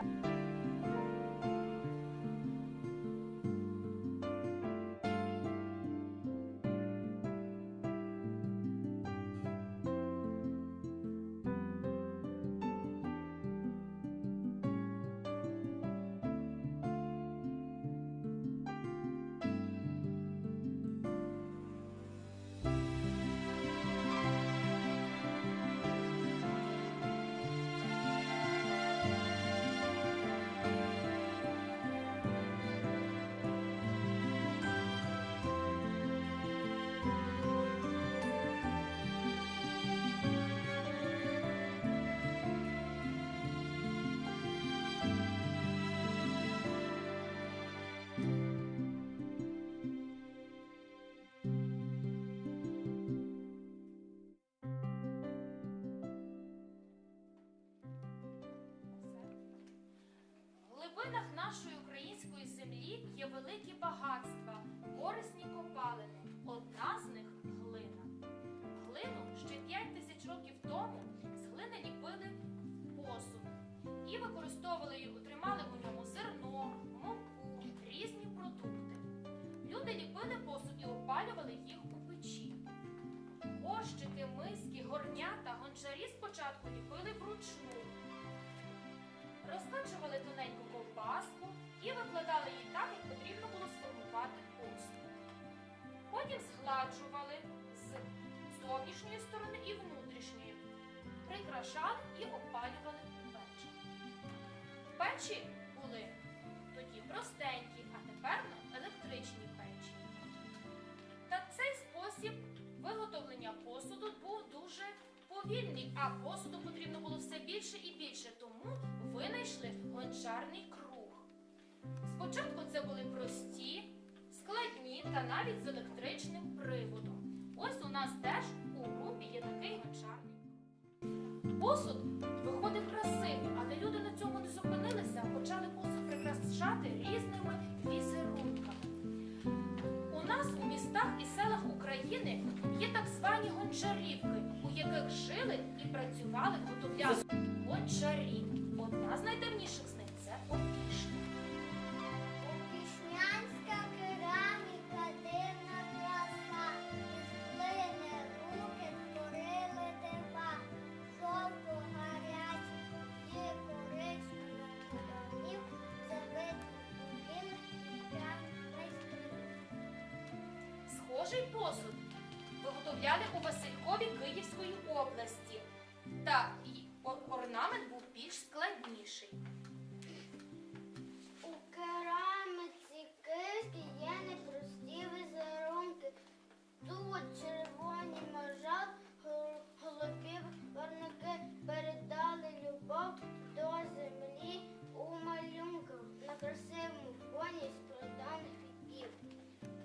В нашої української землі є великі багатства, корисні копалини. Одна з них глина. Глину ще 5 тисяч років тому з глини ліпили посуд і використовували її, отримали у ньому зерно, муку, різні продукти. Люди ліпили посуд і опалювали їх у печі. Горщики, миски, горнята, гончарі спочатку ліпили вручну. Розкачували тоненьку ковбаску і викладали її так, як потрібно було сформувати посуд. Потім згладжували з зовнішньої сторони і внутрішньої, прикрашали і опалювали печі. Печі були тоді простенькі, а тепер електричні печі. Та цей спосіб виготовлення посуду був дуже повільний, а посуду потрібно було все більше і більше, тому винайшли гончарний круг. Спочатку це були прості, складні та навіть з електричним приводом. Ось у нас теж у групі є такий гончарний круг. Посуд виходив красивий, але люди на цьому не зупинилися, а почали посуд прикрашати різними візерунками. У нас у містах і селах України є так звані гончарівки, у яких жили і працювали виготовляли гончарі. Одна з найдавніших з них це опішня. Опішнянська кераміка, дивна краса, із глини руки творили дива, жовто гарячі, і коричневих кольорів, завитих коліни прям майстрів. Схожий посуд виготовляли у Василькові Київської області. Та й ор- орнамент був більш складніший. У керамиці киски є непрості візерунки. Тут червоні гол- голубі варники передали любов до землі у малюнках на красивому фоні складаних віків.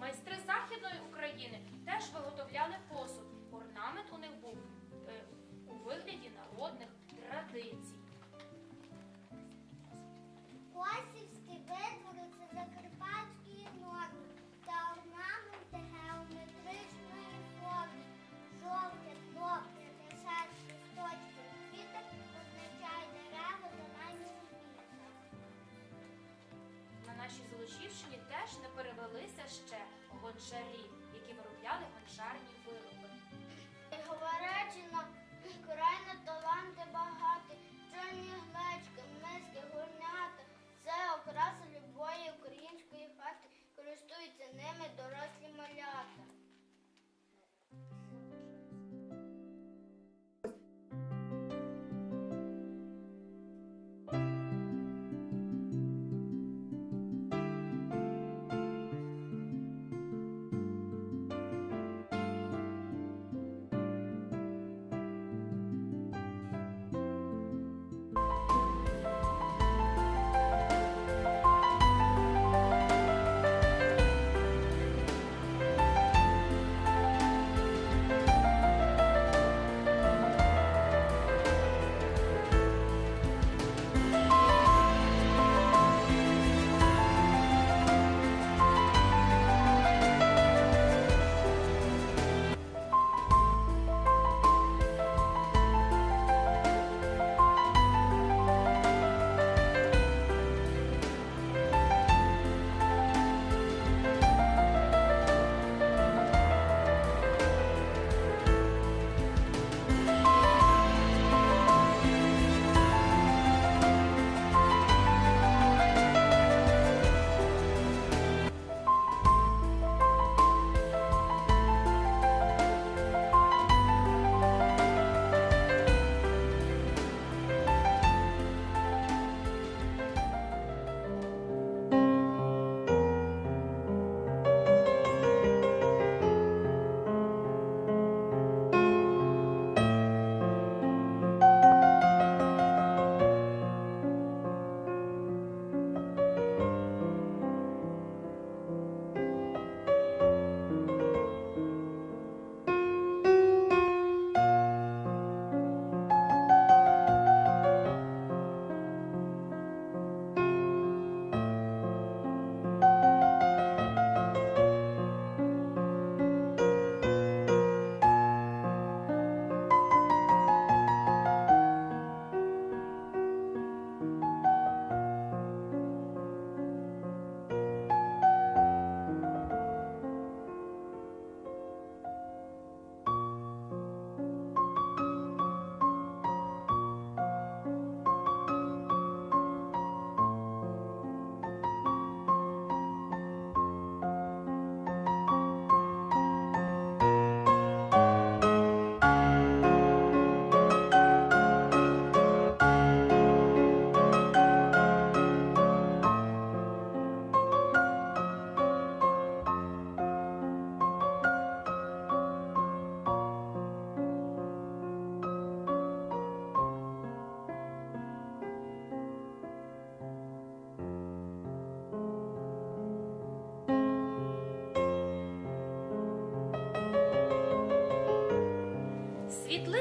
Майстри Західної України теж виготовляли посуд. Орнамент у них був е, у вигляді народних традицій. Косівські витвори це закарпатські норми та орнаменти геометричної форми. Жовте, хлоп'я, десять листочки квіток означає дерева зеленого віта. На нашій Золочівщині теж не перевелися ще гончарі, які виробляли гончарні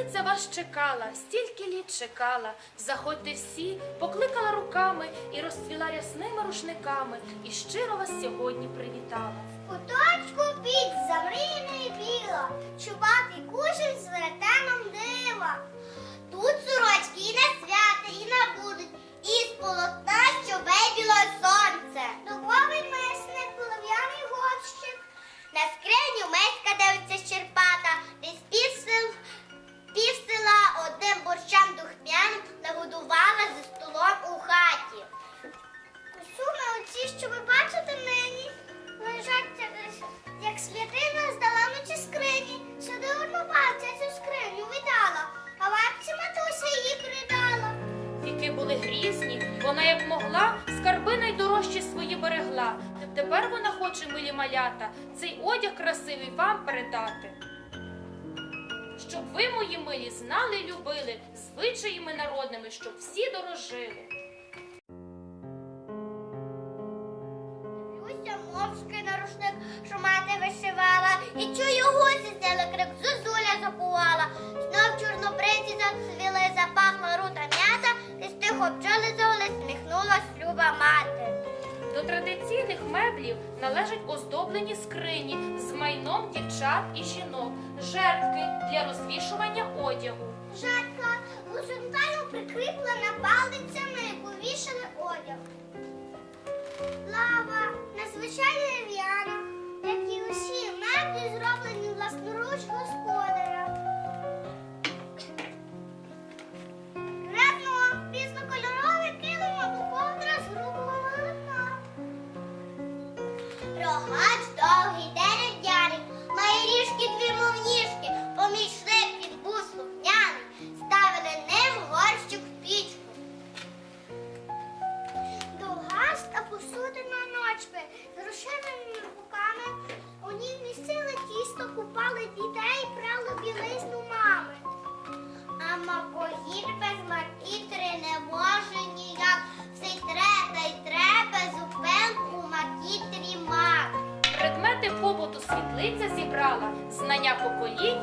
Річниця вас чекала, стільки літ чекала. Заходьте всі, покликала руками і розцвіла рясними рушниками, і щиро вас сьогодні привітала. Куточку під замріяний біла, чубатий кушень з веретеном дива. Тут сорочки і на свята, і на будуть, і з полотна, що вибіло сонце. Дубовий мисник, могла, скарби найдорожчі свої берегла. Тепер вона хоче, милі малята, цей одяг красивий вам передати. Щоб ви, мої милі, знали любили звичаями народними, щоб всі дорожили. Люся мовчки на рушник, що мати вишивала, і чую гості зняли крик, зозуля запувала. Знов чорнобриці м'ята, з бджоли сміхнулась люба мати. До традиційних меблів належать оздоблені скрині з майном дівчат і жінок, жертки для розвішування одягу. Жатка горизонтально прикріплена палицями, повішали одяг. Лава надзвичайно рів'яна, як і усі меблі зроблені власноруч господаря. 好啊 поколінь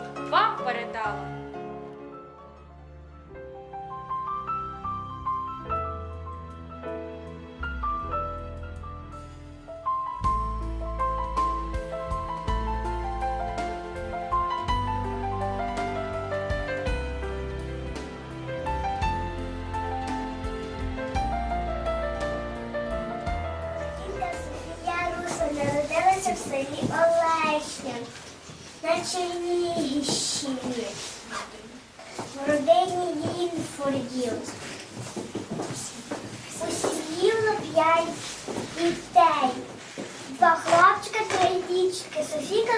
на. В родині сім'ї було п'ять дітей. Два хлопчика, три дівчинки. Софійка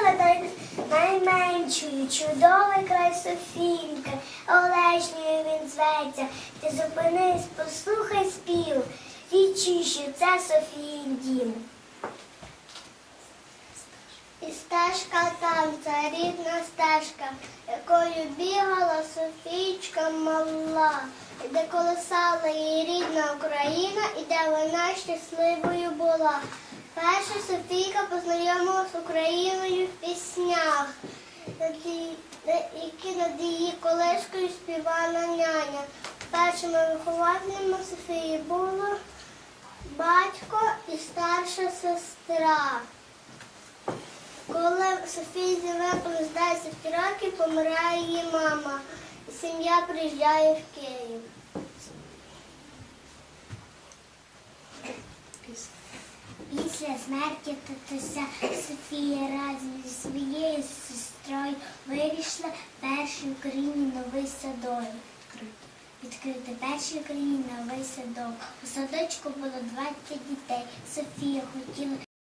найменшою. Чудовий край Софінка. Олешньою він зветься. Ти зупинись, послухай спів. Відчуй, що це Софіїн дім. І стежка там, це рідна стежка, якою бігала Софійчка мала, де колосала її рідна Україна, і де вона щасливою була. Перша Софійка познайомилась з Україною в піснях, які над її колискою співала няня. Першими вихователями Софії було батько і старша сестра. Коли Софії виповнилось 10 років, помирає її мама. Сім'я приїжджає в Київ. Після смерті татуся Софія разом зі своєю сестрою вирішила перший в Україні новий садок. Відкрити перший в Україні новий садок. У садочку було 20 дітей. Софія хотіла,